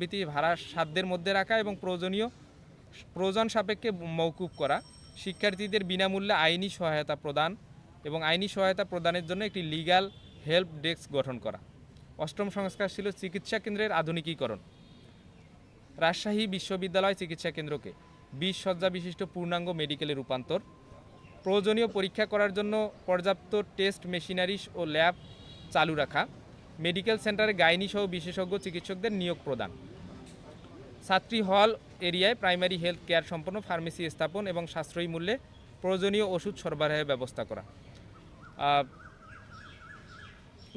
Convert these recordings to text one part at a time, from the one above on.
প্রভৃতি ভাড়া সাধ্যের মধ্যে রাখা এবং প্রয়োজনীয় প্রয়োজন সাপেক্ষে মৌকুব করা। শিক্ষার্থীদের বিনামূল্যে আইনি সহায়তা প্রদান এবং আইনি সহায়তা প্রদানের জন্য একটি লিগ্যাল হেল্প ডেস্ক গঠন করা। অষ্টম সংস্কার ছিল চিকিৎসা কেন্দ্রের আধুনিকীকরণ। রাজশাহী বিশ্ববিদ্যালয় চিকিৎসা কেন্দ্রকে বিশ শয্যা বিশিষ্ট পূর্ণাঙ্গ মেডিকেলে রূপান্তর। প্রয়োজনীয় পরীক্ষা করার জন্য পর্যাপ্ত টেস্ট মেশিনারিজ ও ল্যাব চালু রাখা। মেডিকেল সেন্টারে গাইনি সহ বিশেষজ্ঞ চিকিৎসকদের নিয়োগ প্রদান। ছাত্রী হল এরিয়ায় প্রাইমারি হেলথ কেয়ার সম্পন্ন ফার্মেসি স্থাপন এবং সাশ্রয়ী মূল্যে প্রয়োজনীয় ওষুধ সরবরাহের ব্যবস্থা করা।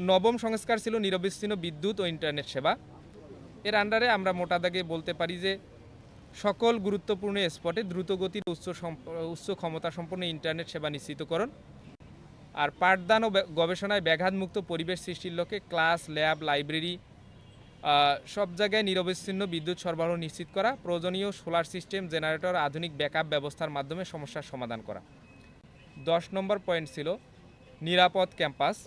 নবম সংস্কার ছিল নিরবিচ্ছিন্ন বিদ্যুৎ ও ইন্টারনেট সেবা। এর আন্ডারে আমরা মোটা দাগে বলতে পারি যে সকল গুরুত্বপূর্ণ স্পটে দ্রুতগতির উচ্চ উচ্চ ক্ষমতা সম্পন্ন ইন্টারনেট সেবা নিশ্চিতকরণ আর পাঠদান ও গবেষণায় ব্যাঘাতমুক্ত পরিবেশ সৃষ্টির লক্ষ্যে ক্লাস ল্যাব লাইব্রেরি সব জায়গায় নিরবিচ্ছিন্ন বিদ্যুৎ সরবরাহ নিশ্চিত করা, প্রয়োজনীয় সোলার সিস্টেম, জেনারেটর, আধুনিক ব্যাকআপ ব্যবস্থার মাধ্যমে সমস্যার সমাধান করা। দশ নম্বর পয়েন্ট ছিল নিরাপদ ক্যাম্পাস।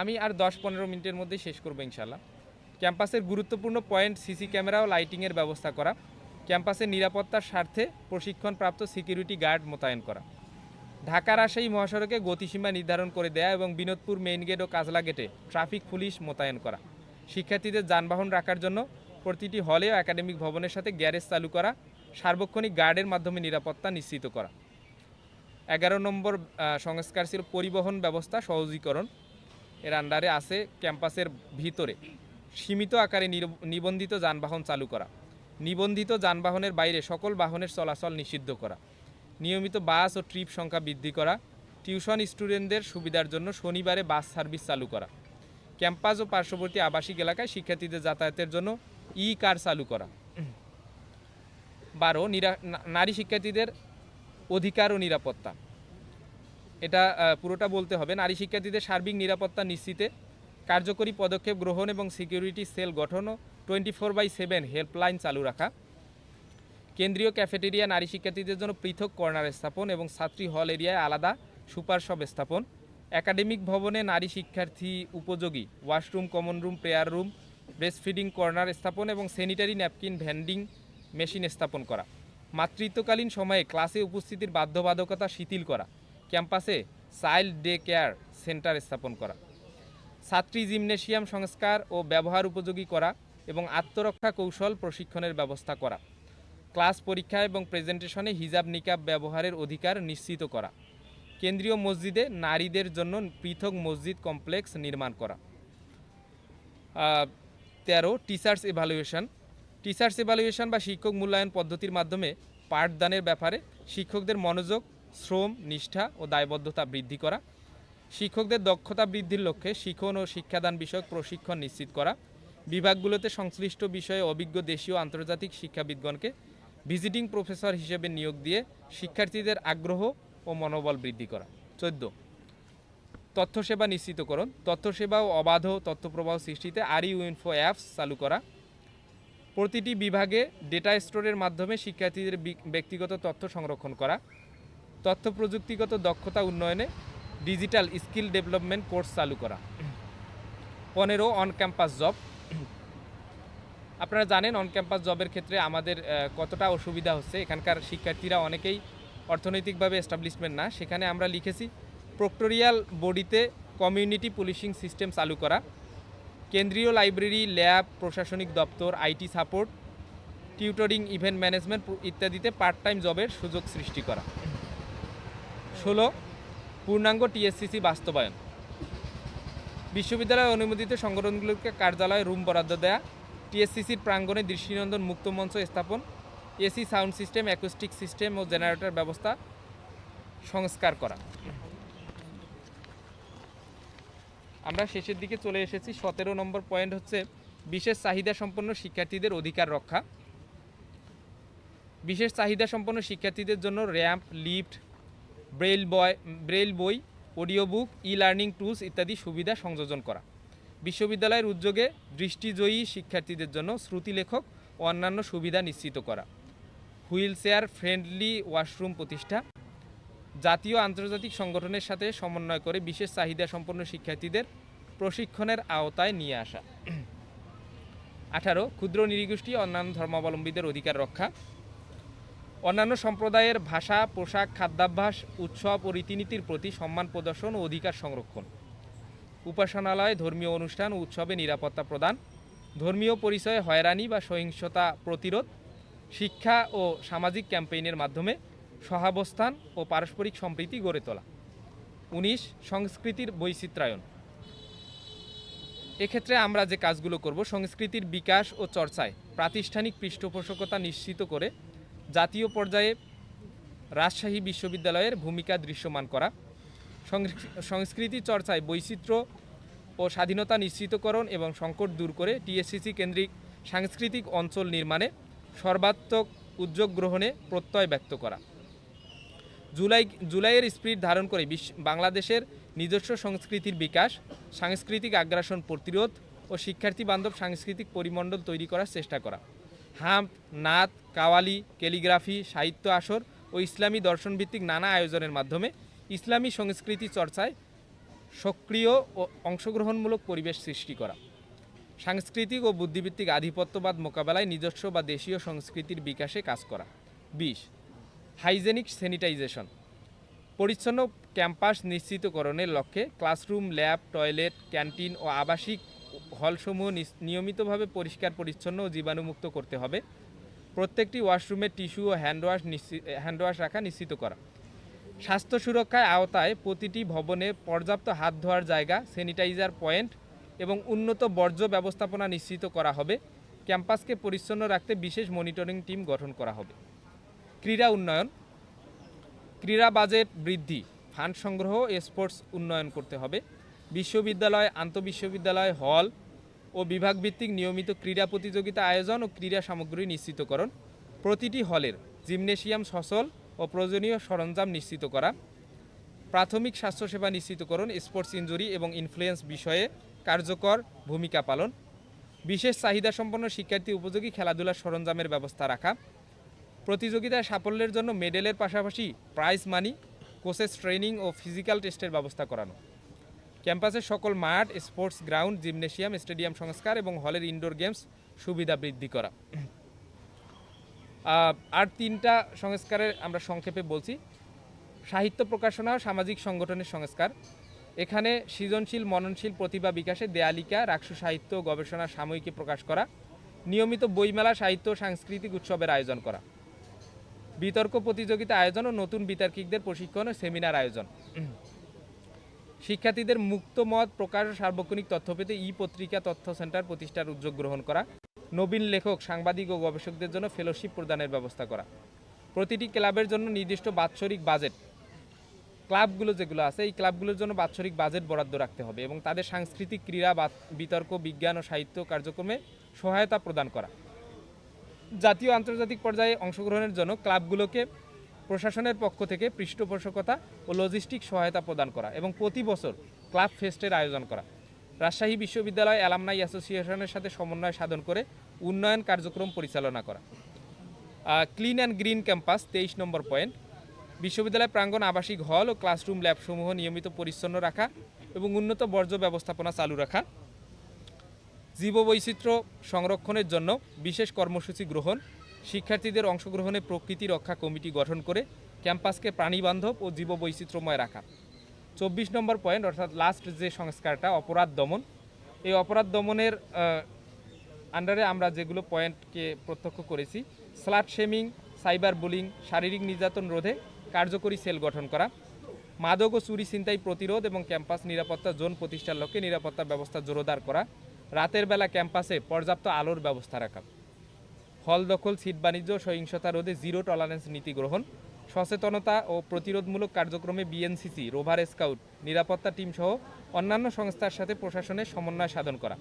আমি আর দশ পনেরো মিনিটের মধ্যেই শেষ করব ইনশাল্লাহ ক্যাম্পাসের গুরুত্বপূর্ণ পয়েন্ট, সিসি ক্যামেরা ও লাইটিংয়ের ব্যবস্থা করা। ক্যাম্পাসের নিরাপত্তার স্বার্থে প্রশিক্ষণপ্রাপ্ত সিকিউরিটি গার্ড মোতায়েন করা। ঢাকা রাজশাহী মহাসড়কে গতিসীমা নির্ধারণ করে দেয়া এবং বিনোদপুর মেইন গেট ও কাজলা গেটে ট্রাফিক পুলিশ মোতায়েন করা। শিক্ষার্থীদের যানবাহন রাখার জন্য প্রতিটি হলেও একাডেমিক ভবনের সাথে গ্যারেজ চালু করা, সার্বক্ষণিক গার্ডের মাধ্যমে নিরাপত্তা নিশ্চিত করা। এগারো নম্বর সংস্কার ছিল পরিবহন ব্যবস্থা সহজীকরণ। এর আন্ডারে আছে ক্যাম্পাসের ভিতরে সীমিত আকারে নিবন্ধিত যানবাহন চালু করা, নিবন্ধিত যানবাহনের বাইরে সকল বাহনের চলাচল নিষিদ্ধ করা, নিয়মিত বাস ও ট্রিপ সংখ্যা বৃদ্ধি করা, টিউশন স্টুডেন্টদের সুবিধার জন্য শনিবারে বাস সার্ভিস চালু করা। ক্যাম্পাস ও পার্শ্ববর্তী আবাসিক এলাকায় শিক্ষার্থীদের যাতায়াতের জন্য ই কার চালু করা। বারো, নিরা- শিক্ষার্থীদের অধিকার ও নিরাপত্তা। এটা পুরোটা বলতে হবে। নারী শিক্ষার্থীদের সার্বিক নিরাপত্তা নিশ্চিতে কার্যকরী পদক্ষেপ গ্রহণ এবং সিকিউরিটি সেল গঠন ও twenty four by seven helpline চালু রাখা। কেন্দ্রীয় ক্যাফেটেরিয়া নারী শিক্ষার্থীদের জন্য পৃথক কর্নার স্থাপন এবং ছাত্রী হল এরিয়ায় আলাদা সুপার শপ স্থাপন। একাডেমিক ভবনে নারী শিক্ষার্থী উপযোগী, washroom, common room, prayer room breast feeding corner স্থাপন এবং স্যানিটারি ন্যাপকিন ভ্যান্ডিং মেশিন স্থাপন করা। মাতৃত্বকালীন সময়ে ক্লাসে উপস্থিতির বাধ্যবাধকতা শিথিল করা। ক্যাম্পাসে চাইল্ড ডে কেয়ার সেন্টার স্থাপন করা। ছাত্রী জিমনেশিয়াম সংস্কার ও ব্যবহার উপযোগী করা এবং আত্মরক্ষা কৌশল প্রশিক্ষণের ব্যবস্থা করা। ক্লাস পরীক্ষা এবং প্রেজেন্টেশনে হিজাব নিকাব ব্যবহারের অধিকার নিশ্চিত করা। কেন্দ্রীয় মসজিদে নারীদের জন্য পৃথক মসজিদ কমপ্লেক্স নির্মাণ করা। তেরো টিচার্স এভালুয়েশন টিচার্স এভালুয়েশন বা শিক্ষক মূল্যায়ন পদ্ধতির মাধ্যমে পাঠদানের ব্যাপারে শিক্ষকদের মনোযোগ, শ্রম, নিষ্ঠা ও দায়বদ্ধতা বৃদ্ধি করা। শিক্ষকদের দক্ষতা বৃদ্ধির লক্ষ্যে শিক্ষণ ও শিক্ষাদান বিষয়ক প্রশিক্ষণ নিশ্চিত করা। বিভাগগুলোতে সংশ্লিষ্ট বিষয়ে অভিজ্ঞ দেশীয় আন্তর্জাতিক শিক্ষাবিদগণকে ভিজিটিং প্রফেসর হিসেবে নিয়োগ দিয়ে শিক্ষার্থীদের আগ্রহ ও মনোবল বৃদ্ধি করা। চোদ্দ। তথ্য সেবা নিশ্চিতকরণ। তথ্য সেবা ও অবাধ তথ্য প্রবাহ সৃষ্টিতে আরি ইনফো অ্যাপস চালু করা। প্রতিটি বিভাগে ডেটা স্টোরের মাধ্যমে শিক্ষার্থীদের ব্যক্তিগত তথ্য সংরক্ষণ করা। তথ্য প্রযুক্তিগত দক্ষতা উন্নয়নে ডিজিটাল স্কিল ডেভেলপমেন্ট কোর্স চালু করা। পনেরো অন ক্যাম্পাস জব আপনারা জানেন অন ক্যাম্পাস জবের ক্ষেত্রে আমাদের কতটা অসুবিধা হচ্ছে। এখানকার শিক্ষার্থীরা অনেকেই অর্থনৈতিকভাবে এস্টাবলিশমেন্ট না, সেখানে আমরা লিখেছি প্রক্টোরিয়াল বডিতে কমিউনিটি পুলিশিং সিস্টেম চালু করা, কেন্দ্রীয় লাইব্রেরি ল্যাব প্রশাসনিক দপ্তর IT support tutoring event management ইত্যাদিতে পার্ট টাইম জবের সুযোগ সৃষ্টি করা। ষোলো, পূর্ণাঙ্গ টিএসসিসি বাস্তবায়ন। বিশ্ববিদ্যালয় অনুমোদিত সংগঠনগুলোকে কার্যালয়ে রুম বরাদ্দ দেয়া টিএসসিসির প্রাঙ্গণে দৃষ্টিনন্দন মুক্ত মঞ্চ স্থাপন AC, sound system, acoustic system ও জেনারেটর ব্যবস্থা সংস্কার করা। আমরা শেষের দিকে চলে এসেছি। সতেরো নম্বর পয়েন্ট হচ্ছে বিশেষ চাহিদা সম্পন্ন শিক্ষার্থীদের অধিকার রক্ষা। বিশেষ চাহিদা সম্পন্ন শিক্ষার্থীদের জন্য র্যাম্প, লিফট, ব্রেল বয় ব্রেইল বই audio book e learning tools ইত্যাদি সুবিধা সংযোজন করা। বিশ্ববিদ্যালয়ের উদ্যোগে দৃষ্টিজয়ী শিক্ষার্থীদের জন্য শ্রুতিলেখক ও অন্যান্য সুবিধা নিশ্চিত করা। হুইল চেয়ার ফ্রেন্ডলি ওয়াশরুম প্রতিষ্ঠা। জাতীয় আন্তর্জাতিক সংগঠনের সাথে সমন্বয় করে বিশেষ চাহিদা সম্পন্ন শিক্ষার্থীদের প্রশিক্ষণের আওতায় নিয়ে আসা। আঠারো, ক্ষুদ্র নৃগোষ্ঠী ও অন্যান্য ধর্মাবলম্বীদের অধিকার রক্ষা। অন্যান্য সম্প্রদায়ের ভাষা, পোশাক, খাদ্যাভ্যাস, উৎসব ও রীতিনীতির প্রতি সম্মান প্রদর্শন ও অধিকার সংরক্ষণ। উপাসনালয়, ধর্মীয় অনুষ্ঠান ও উৎসবে নিরাপত্তা প্রদান। ধর্মীয় পরিচয়ে হয়রানি বা সহিংসতা প্রতিরোধ। শিক্ষা ও সামাজিক ক্যাম্পেইনের মাধ্যমে সহাবস্থান ও পারস্পরিক সম্প্রীতি গড়ে তোলা। উনিশ, সংস্কৃতির বৈচিত্র্যায়ন এক্ষেত্রে আমরা যে কাজগুলো করব, সংস্কৃতির বিকাশ ও চর্চায় প্রাতিষ্ঠানিক পৃষ্ঠপোষকতা নিশ্চিত করে জাতীয় পর্যায়ে রাজশাহী বিশ্ববিদ্যালয়ের ভূমিকা দৃশ্যমান করা সংস্কৃতি চর্চায় বৈচিত্র্য ও স্বাধীনতা নিশ্চিতকরণ এবং সংকট দূর করে টিএসসিসি কেন্দ্রিক সাংস্কৃতিক অঞ্চল নির্মাণে সর্বাত্মক উদ্যোগ গ্রহণে প্রত্যয় ব্যক্ত করা। জুলাই, জুলাইয়ের স্পিরিট ধারণ করে বাংলাদেশের নিজস্ব সংস্কৃতির বিকাশ, সাংস্কৃতিক আগ্রাসন প্রতিরোধ ও শিক্ষার্থী বান্ধব সাংস্কৃতিক পরিমণ্ডল তৈরি করার চেষ্টা করা। হাম্প, নাত, কাওয়ালি, ক্যালিগ্রাফি, সাহিত্য আসর ও ইসলামী দর্শনভিত্তিক নানা আয়োজনের মাধ্যমে ইসলামী সংস্কৃতি চর্চায় সক্রিয় ও অংশগ্রহণমূলক পরিবেশ সৃষ্টি করা। সাংস্কৃতিক ও বুদ্ধিভিত্তিক আধিপত্যবাদ মোকাবেলায় নিজস্ব বা দেশীয় সংস্কৃতির বিকাশে কাজ করা। বিশ, হাইজেনিক স্যানিটাইজেশন। পরিচ্ছন্ন ক্যাম্পাস নিশ্চিতকরণের লক্ষ্যে ক্লাসরুম, ল্যাব, টয়লেট, ক্যান্টিন ও আবাসিক হলসমূহ নিয়মিতভাবে পরিষ্কার, পরিচ্ছন্ন ও জীবাণুমুক্ত করতে হবে। প্রত্যেকটি ওয়াশরুমে টিস্যু ও হ্যান্ডওয়াশ নিশ্চিত হ্যান্ডওয়াশ রাখা নিশ্চিত করা। স্বাস্থ্য সুরক্ষায় আওতায় প্রতিটি ভবনে পর্যাপ্ত হাত ধোয়ার জায়গা, স্যানিটাইজার পয়েন্ট এবং উন্নত বর্জ্য ব্যবস্থাপনা নিশ্চিত করা হবে। ক্যাম্পাসকে পরিচ্ছন্ন রাখতে বিশেষ মনিটরিং টিম গঠন করা হবে। ক্রীড়া উন্নয়ন। ক্রীড়া বাজেট বৃদ্ধি। ফান্ড সংগ্রহ স্পোর্টস উন্নয়ন করতে হবে। বিশ্ববিদ্যালয়, আন্তঃবিশ্ববিদ্যালয়, হল ও বিভাগভিত্তিক নিয়মিত ক্রীড়া প্রতিযোগিতা আয়োজন ও ক্রীড়া সামগ্রী নিশ্চিতকরণ। প্রতিটি হলের জিমনেশিয়াম সচল ও প্রয়োজনীয় সরঞ্জাম নিশ্চিত করা। প্রাথমিক স্বাস্থ্যসেবা নিশ্চিতকরণ, স্পোর্টস ইঞ্জুরি এবং ইনফ্লুয়েন্স বিষয়ে কার্যকর ভূমিকা পালন। বিশেষ চাহিদাসম্পন্ন শিক্ষার্থী উপযোগী খেলাধুলার সরঞ্জামের ব্যবস্থা রাখা। প্রতিযোগিতায় সাফল্যের জন্য মেডেলের পাশাপাশি প্রাইজ মানি কোচেস ট্রেনিং ও ফিজিক্যাল টেস্টের ব্যবস্থা করানো। ক্যাম্পাসের সকল মাঠ স্পোর্টস গ্রাউন্ড জিমনেশিয়াম স্টেডিয়াম সংস্কার এবং হলের ইনডোর গেমস সুবিধা বৃদ্ধি করা। আর তিনটা সংস্কারের আমরা সংক্ষেপে বলছি। সাহিত্য প্রকাশনা ও সামাজিক সংগঠনের সংস্কার এখানে সৃজনশীল, মননশীল প্রতিভা বিকাশে দেয়ালিকা রাক্ষু সাহিত্য গবেষণা সাময়িকী প্রকাশ করা, নিয়মিত বইমেলা, সাহিত্য সাংস্কৃতিক উৎসবের আয়োজন করা। বিতর্ক প্রতিযোগিতা আয়োজন ও নতুন বিতার্কিকদের প্রশিক্ষণ ও সেমিনার আয়োজন। শিক্ষার্থীদের মুক্ত মত প্রকাশ ও সার্বক্ষণিক তথ্য পেতে ই পত্রিকা তথ্য সেন্টার প্রতিষ্ঠার উদ্যোগ গ্রহণ করা, নবীন লেখক, সাংবাদিক ও গবেষকদের জন্য ফেলোশিপ প্রদানের ব্যবস্থা করা। প্রতিটি ক্লাবের জন্য নির্দিষ্ট বাৎসরিক বাজেট ক্লাবগুলো যেগুলো আছে, এই ক্লাবগুলোর জন্য বাৎসরিক বাজেট বরাদ্দ রাখতে হবে এবং তাদের সাংস্কৃতিক ক্রীড়া বিতর্ক, বিজ্ঞান ও সাহিত্য কার্যক্রমে সহায়তা প্রদান করা। জাতীয় আন্তর্জাতিক পর্যায়ে অংশগ্রহণের জন্য ক্লাবগুলোকে প্রশাসনের পক্ষ থেকে পৃষ্ঠপোষকতা ও লজিস্টিক সহায়তা প্রদান করা এবং প্রতি বছর ক্লাব ফেস্টের আয়োজন করা। রাজশাহী বিশ্ববিদ্যালয় অ্যালামনাই অ্যাসোসিয়েশনের সাথে সমন্বয় সাধন করে উন্নয়ন কার্যক্রম পরিচালনা করা। ক্লিন অ্যান্ড গ্রিন ক্যাম্পাস, তেইশ নম্বর পয়েন্ট। বিশ্ববিদ্যালয় প্রাঙ্গণ আবাসিক হল ও ক্লাসরুম ল্যাবসমূহ নিয়মিত পরিচ্ছন্ন রাখা এবং উন্নত বর্জ্য ব্যবস্থাপনা চালু রাখা। জীববৈচিত্র্য সংরক্ষণের জন্য বিশেষ কর্মসূচি গ্রহণ, শিক্ষার্থীদের অংশগ্রহণে প্রকৃতি রক্ষা কমিটি গঠন করে ক্যাম্পাসকে প্রাণীবান্ধব ও জীববৈচিত্র্যময় রাখা। চব্বিশ নম্বর পয়েন্ট, অর্থাৎ লাস্ট যে সংস্কারটা, অপরাধ দমন। এই অপরাধ দমনের আন্ডারে আমরা যেগুলো পয়েন্টকে প্রত্যক্ষ করেছি, স্লাট শেমিং, সাইবার বুলিং, শারীরিক নির্যাতন রোধে কার্যকরী সেল গঠন করা, মাদক ও চুরি ছিনতাই প্রতিরোধ এবং ক্যাম্পাস নিরাপত্তা জোন প্রতিষ্ঠার লক্ষ্যে নিরাপত্তা ব্যবস্থা জোরদার করা, রাতের বেলা ক্যাম্পাসে পর্যাপ্ত আলোর ব্যবস্থা রাখা, হল দখল, সিট বাণিজ্য, সহিংসতা রোধে জিরো টলারেন্স নীতি গ্রহণ, সচেতনতা ও প্রতিরোধমূলক কার্যক্রমে বিএনসিসি, রোভার স্কাউট, নিরাপত্তা টিম সহ অন্যান্য সংস্থার সাথে প্রশাসনের সমন্বয় সাধন করা,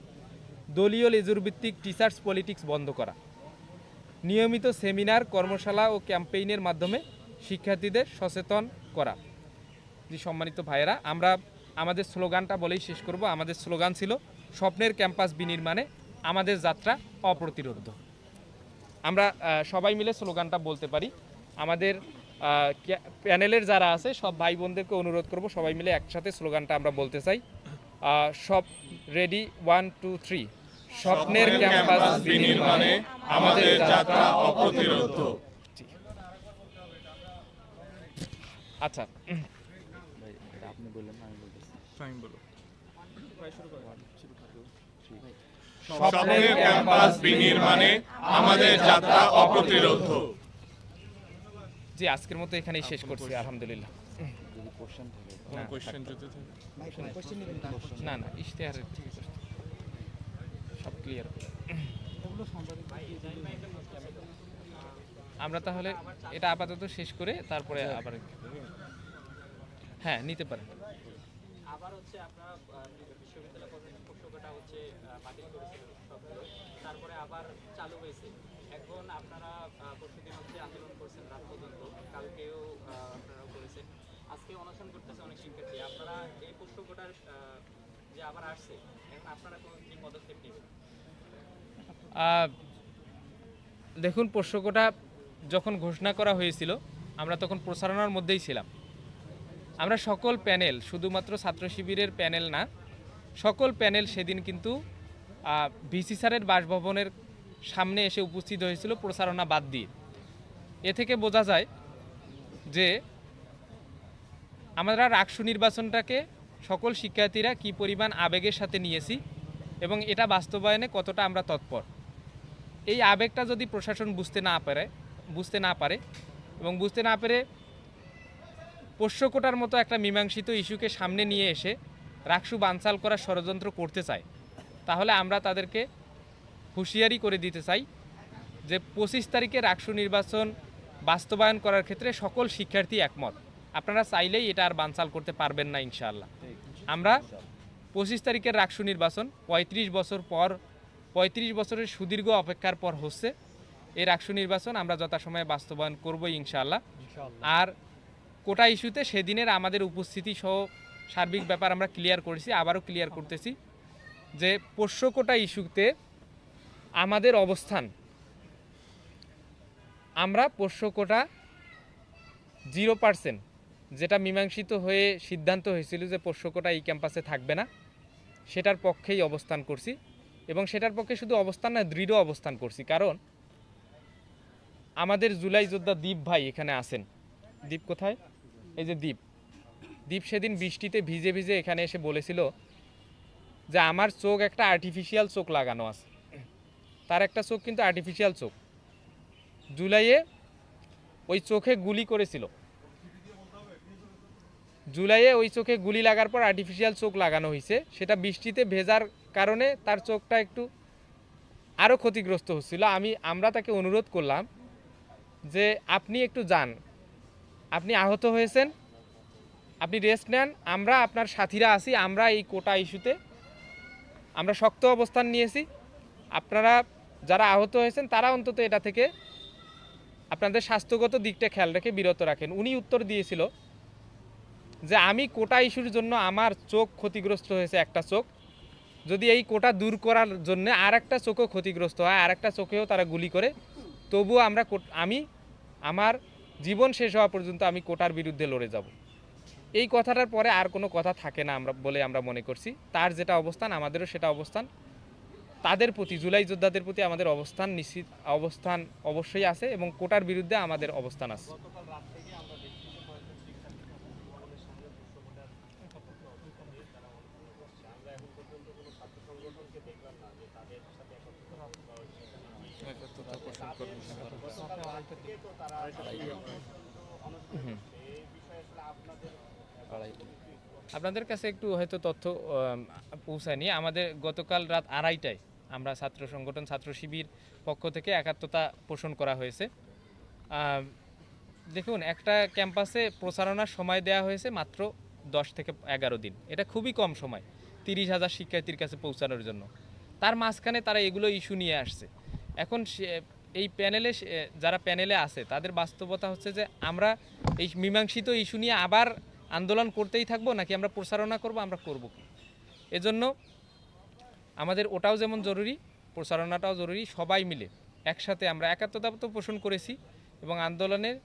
দলীয় লেজুর ভিত্তিক টিচার্স পলিটিক্স বন্ধ করা, নিয়মিত সেমিনার, কর্মশালা ও ক্যাম্পেইনের মাধ্যমে শিক্ষার্থীদের সচেতন করা। জি সম্মানিত ভাইয়েরা আমরা আমাদের স্লোগানটা বলেই শেষ করব। আমাদের স্লোগান ছিল স্বপ্নের ক্যাম্পাস বিনির্মাণে আমাদের যাত্রা অপ্রতিরোধ। আমরা সবাই মিলে স্লোগানটা বলতে পারি। আমাদের প্যানেলের যারা আছে সব ভাই বোনদেরকে অনুরোধ করব সবাই মিলে একসাথে স্লোগানটা আমরা বলতে চাই। সব রেডি ওয়ান টু থ্রি। স্বপ্নের ক্যাম্পাস বিনির্মাণে আমাদের যাত্রা অপ্রতিরোধ। আচ্ছা। স্বপ্নের ক্যাম্পাস বিনির্মাণে আমাদের যাত্রা অপ্রতিরোধ। জি আজকের মতো এখানেই শেষ করছি আলহামদুলিল্লাহ। না, না না ইশতেহার সব ক্লিয়ার আমরা তাহলে এটা আপাতত শেষ করে তারপরে আবার হ্যাঁ নিতে পারেন। আবার হচ্ছে আপনারা বিশ্ববিদ্যালয় প্রশাসন হচ্ছে বাতিল করেছিলেন তারপরে আবার চালু হয়েছে। এখন আপনারা পরশুদিন হচ্ছে আন্দোলন করছেন রাত পর্যন্ত। কালকেও আপনারাও করেছেন। আজকে অনশন করতেছে অনেক শিক্ষার্থী। আপনারা এই পক্ষটার যে আবার আসছে এখন আপনারা কোন কি পদক্ষেপ নেবেন? দেখুন পোষ্যকটা যখন ঘোষণা করা হয়েছিল আমরা তখন প্রচারণার মধ্যেই ছিলাম। আমরা সকল প্যানেল, শুধুমাত্র ছাত্র শিবিরের প্যানেল না, সকল প্যানেল সেদিন কিন্তু ভিসি স্যারের বাসভবনের সামনে এসে উপস্থিত হয়েছিল প্রচারণা বাদ দিয়ে। এ থেকে বোঝা যায় যে আমরা রাকসু নির্বাচনটাকে সকল শিক্ষার্থীরা কি পরিমাণ আবেগের সাথে নিয়েছি এবং এটা বাস্তবায়নে কতটা আমরা তৎপর। এই আবেগটা যদি প্রশাসন বুঝতে না পারে, বুঝতে না পারে এবং বুঝতে না পেরে পোষ্যকোটার মতো একটা মীমাংসিত ইস্যুকে সামনে নিয়ে এসে রাকসু বানচাল করার ষড়যন্ত্র করতে চায়। তাহলে আমরা তাদেরকে হুঁশিয়ারি করে দিতে চাই যে পঁচিশ তারিখে রাকসু নির্বাচন বাস্তবায়ন করার ক্ষেত্রে সকল শিক্ষার্থী একমত। আপনারা চাইলেই এটা আর বানচাল করতে পারবেন না ইনশাআল্লাহ। আমরা পঁচিশ তারিখের রাকসু নির্বাচন পঁয়ত্রিশ বছর পর পঁয়ত্রিশ বছরের সুদীর্ঘ অপেক্ষার পর হচ্ছে এই রাকসু নির্বাচন আমরা যথাসময়ে বাস্তবায়ন করব ইনশাআল্লাহ। আর কোটা ইস্যুতে সেদিনের আমাদের উপস্থিতি সহ সার্বিক ব্যাপার আমরা ক্লিয়ার করেছি, আবারও ক্লিয়ার করতেছি যে পোষ্য কোটা ইস্যুতে আমাদের অবস্থান। আমরা পোষ্য কোটা জিরো পার্সেন্ট যেটা মীমাংসিত হয়ে সিদ্ধান্ত হয়েছিল যে পোষ্য কোটা এই ক্যাম্পাসে থাকবে না, সেটার পক্ষেই অবস্থান করছি এবং সেটার পক্ষে শুধু অবস্থান না, দৃঢ় অবস্থান করছি। কারণ আমাদের জুলাই যোদ্ধা দীপ ভাই এখানে আছেন। দীপ কোথায়? এই যে দ্বীপ। দ্বীপ সেদিন বৃষ্টিতে ভিজে ভিজে এখানে এসে বলেছিল যে আমার চোখ একটা আর্টিফিশিয়াল চোখ লাগানো আছে। তার একটা চোখ কিন্তু আর্টিফিশিয়াল চোখ। জুলাইয়ে ওই চোখে গুলি করেছিল। জুলাইয়ে ওই চোখে গুলি লাগার পর আর্টিফিশিয়াল চোখ লাগানো হয়েছে সেটা বৃষ্টিতে ভেজার কারণে তার চোখটা একটু আরও ক্ষতিগ্রস্ত হচ্ছিল। আমি, আমরা তাকে অনুরোধ করলাম যে আপনি একটু যান। আপনি আহত হয়েছেন, আপনি রেস্ট নেন, আমরা আপনার সাথীরা আছি, আমরা এই কোটা ইস্যুতে, আমরা শক্ত অবস্থান নিয়েছি। আপনারা যারা আহত হয়েছেন, তারা অন্তত এটা থেকে আপনাদের স্বাস্থ্যগত দিকটা খেয়াল রেখে বিরত রাখেন। উনি উত্তর দিয়েছিল যে, আমি কোটা ইস্যুর জন্য আমার চোখ ক্ষতিগ্রস্ত হয়েছে, একটা চোখ। যদি এই কোটা দূর করার জন্য আর একটা চোখও ক্ষতিগ্রস্ত হয় আর একটা চোখেও তারা গুলি করে, তবুও আমরা আমি, আমার জীবন শেষ হওয়া পর্যন্ত আমি কোটার বিরুদ্ধে লড়ে যাব। এই কথাটার পরে আর কোনো কথা থাকে না আমরা বলে আমরা মনে করছি। তার যেটা অবস্থান, আমাদেরও সেটা অবস্থান। তাদের প্রতি, জুলাই যোদ্ধাদের প্রতি আমাদের অবস্থান নিশ্চিত অবস্থান অবশ্যই আছে এবং কোটার বিরুদ্ধে আমাদের অবস্থান আছে। আপনাদের কাছে একটু হয়তো তথ্য পৌঁছায়নি আমাদের গতকাল রাত আড়াইটায় আমরা ছাত্র সংগঠন, ছাত্র শিবির পক্ষ থেকে একাত্মতা পোষণ করা হয়েছে। দেখুন, একটা ক্যাম্পাসে প্রচারণার সময় দেওয়া হয়েছে মাত্র দশ থেকে এগারো দিন। এটা খুবই কম সময়, তিরিশ হাজার শিক্ষার্থীর কাছে পৌঁছানোর জন্য। তার মাঝখানে তারা এগুলো ইস্যু নিয়ে আসছে। এখন এই প্যানেলে যারা প্যানেলে আছে, তাদের বাস্তবতা হচ্ছে যে আমরা এই মীমাংসিত ইস্যু নিয়ে আবার আন্দোলন করতেই থাকব, নাকি আমরা প্রচারণা করব, আমরা করব কি? এজন্য আমাদের ওটাও যেমন জরুরি প্রচারণাটাও জরুরি, সবাই মিলে একসাথে আমরা একাত্মতা তো পোষণ করেছি এবং আন্দোলনের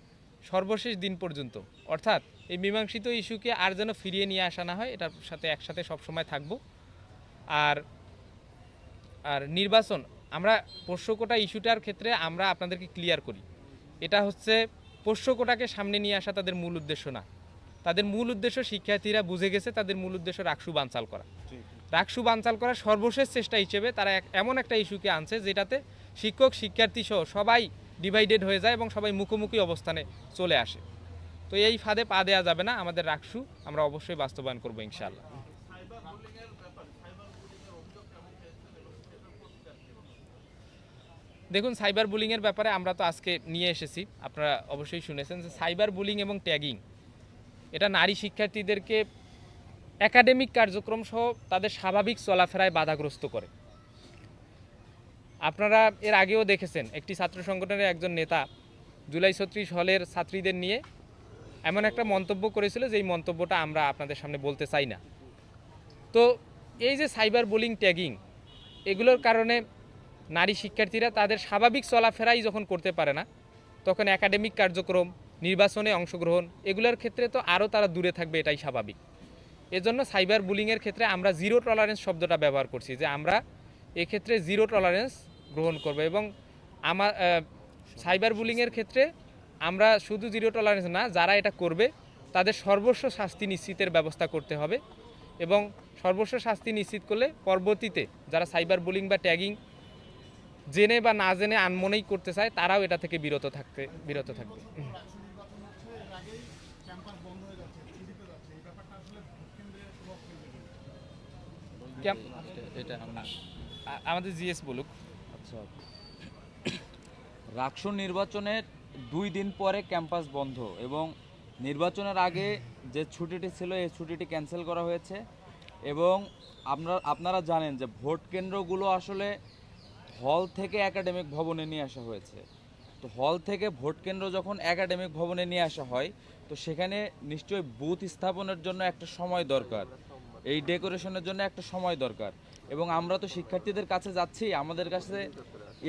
সর্বশেষ দিন পর্যন্ত। অর্থাৎ এই মীমাংসিত ইস্যুকে আর যেন ফিরিয়ে নিয়ে আসা না হয়, এটার সাথে একসাথে সবসময় থাকব। আর আর নির্বাচন আমরা পোষ্য কোটা ইস্যুটার ক্ষেত্রে আমরা আপনাদেরকে ক্লিয়ার করি। এটা হচ্ছে পোষ্য কোটাকে সামনে নিয়ে আসা তাদের মূল উদ্দেশ্য না। তাদের মূল উদ্দেশ্য শিক্ষার্থীরা বুঝে গেছে তাদের মূল উদ্দেশ্য রাকসু বানচাল করা। রাকসু বানচাল করার সর্বশেষ চেষ্টা হিসেবে তারা এক- এমন একটা ইস্যুকে আনছে যেটাতে শিক্ষক শিক্ষার্থী সহ সবাই ডিভাইডেড হয়ে যায় এবং সবাই মুখোমুখি অবস্থানে চলে আসে। তো এই ফাঁদে পা দেওয়া যাবে না আমাদের রাকসু আমরা অবশ্যই বাস্তবায়ন করব ইনশাআল্লাহ। দেখুন, সাইবার বুলিংয়ের ব্যাপারে আমরা তো আজকে নিয়ে এসেছি। আপনারা অবশ্যই শুনেছেন যে সাইবার বুলিং এবং ট্যাগিং, এটা নারী শিক্ষার্থীদেরকে একাডেমিক কার্যক্রম সহ তাদের স্বাভাবিক চলাফেরায় বাধাগ্রস্ত করে। আপনারা এর আগেও দেখেছেন, একটি ছাত্র সংগঠনের একজন নেতা জুলাই ছত্রিশ হলের ছাত্রীদের নিয়ে এমন একটা মন্তব্য করেছিল, যেই মন্তব্যটা আমরা আপনাদের সামনে বলতে চাই না। তো এই যে সাইবার বুলিং, ট্যাগিং, এগুলোর কারণে নারী শিক্ষার্থীরা তাদের স্বাভাবিক চলাফেরাই যখন করতে পারে না, তখন একাডেমিক কার্যক্রম, নির্বাচনে অংশগ্রহণ, এগুলোর ক্ষেত্রে তো আরও তারা দূরে থাকবে, এটাই স্বাভাবিক। এজন্য সাইবার বুলিংয়ের ক্ষেত্রে আমরা জিরো টলারেন্স শব্দটা ব্যবহার করছি যে আমরা এক্ষেত্রে জিরো টলারেন্স গ্রহণ করব এবং আমার সাইবার বুলিংয়ের ক্ষেত্রে আমরা শুধু জিরো টলারেন্স না, যারা এটা করবে, তাদের সর্বস্ব শাস্তি নিশ্চিতের ব্যবস্থা করতে হবে এবং সর্বস্ব শাস্তি নিশ্চিত করলে পরবর্তীতে যারা সাইবার বুলিং বা ট্যাগিং জেনে বা না জেনে আনমনেই করতে চায় তারাও এটা থেকে বিরত থাকতে বিরত থাকবে। আমাদের জিএস বলুক। আচ্ছা। রাকসু নির্বাচনের দুই দিন পরে ক্যাম্পাস বন্ধ এবং নির্বাচনের আগে যে ছুটিটি ছিল এই ছুটিটি ক্যান্সেল করা হয়েছে। এবং আপনারা আপনারা জানেন যে ভোট কেন্দ্রগুলো আসলে হল থেকে একাডেমিক ভবনে নিয়ে আসা হয়েছে। তো হল থেকে ভোট কেন্দ্র যখন একাডেমিক ভবনে নিয়ে আসা হয়, তো সেখানে নিশ্চয়ই বুথ স্থাপনের জন্য একটা সময় দরকার। এই ডেকোরেশনের জন্য একটা সময় দরকার। এবং আমরা তো শিক্ষার্থীদের কাছে যাচ্ছি, আমাদের কাছে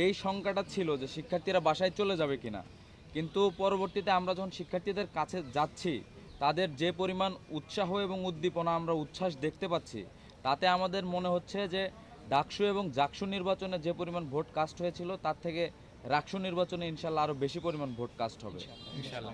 এই শঙ্কাটা ছিল যে শিক্ষার্থীরা বাসায় চলে যাবে কিনা। কিন্তু পরবর্তীতে আমরা যখন শিক্ষার্থীদের কাছে যাচ্ছি, তাদের যে পরিমাণ উৎসাহ এবং উদ্দীপনা আমরা উচ্ছ্বাস দেখতে পাচ্ছি, তাতে আমাদের মনে হচ্ছে যে ডাকসু এবং জাকসু নির্বাচনে যে পরিমাণ ভোট কাস্ট হয়েছিল, তার থেকে রাকসু নির্বাচনে ইনশাল্লাহ আরও বেশি পরিমাণ ভোট কাস্ট হবে। ইনশাআল্লাহ